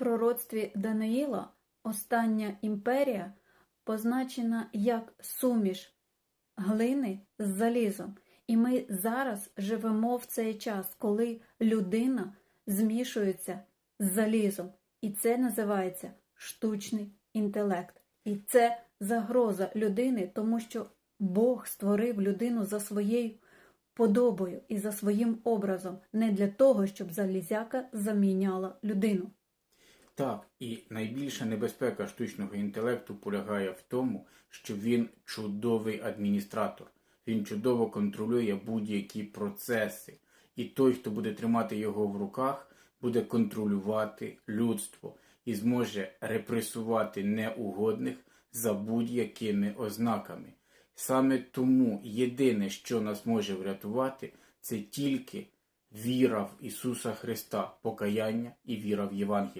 пророцтві Даниїла остання імперія позначена як суміш глини з залізом. І ми зараз живемо в цей час, коли людина змішується з залізом. І це називається штучний інтелект. І це загроза людини, тому що Бог створив людину за своєю подобою і за своїм образом, не для того, щоб залізяка заміняла людину. Так, і найбільша небезпека штучного інтелекту полягає в тому, що він чудовий адміністратор. Він чудово контролює будь-які процеси. І той, хто буде тримати його в руках, буде контролювати людство і зможе репресувати неугодних за будь-якими ознаками. Саме тому єдине, що нас може врятувати, це тільки віра в Ісуса Христа, покаяння і віра в Євангеліє.